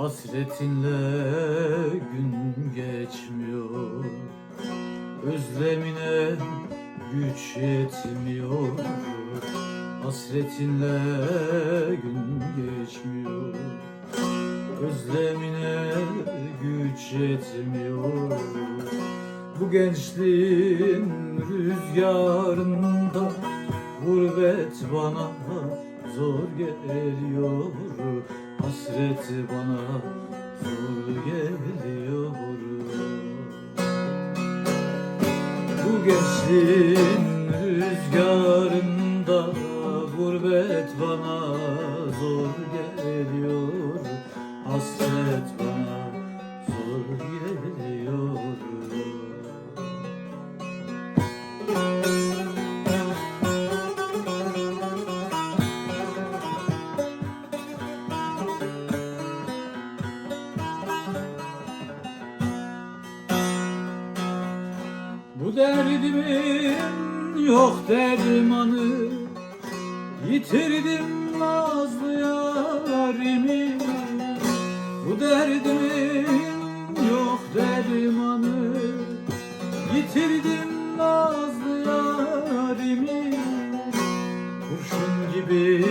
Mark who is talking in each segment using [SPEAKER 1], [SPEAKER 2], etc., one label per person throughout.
[SPEAKER 1] Hasretinle gün geçmiyor. Özlemine güç yetmiyor. Hasretinle gün geçmiyor. Özlemine güç yetmiyor. Bu gençliğin rüzgarında Gurbet bana zor geliyor Hasret bana zor geliyor. Bu gençliğin rüzgarında derdimin yok dermanı. Yitirdim nazlı yarimi. Bu derdimin yok dermanı. Yitirdim nazlı yarimi. Kurşun gibi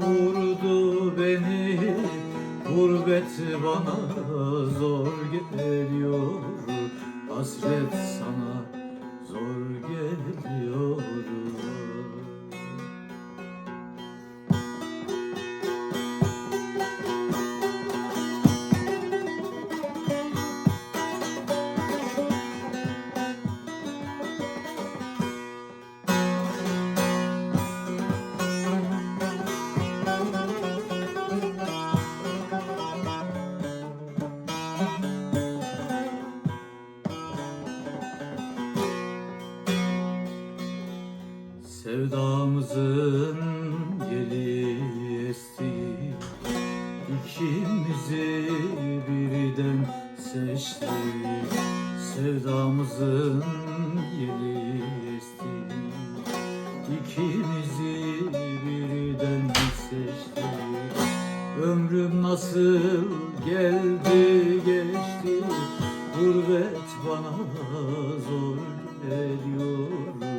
[SPEAKER 1] vurdu beni. Gurbet bana zor geliyor. Hasret sana Sevdamızın yeli esti İkimizi birden seçti Sevdamızın yeli esti İkimizi birden seçti Ömrüm nasıl geldi geçti? Gurbet bana zor ediyor.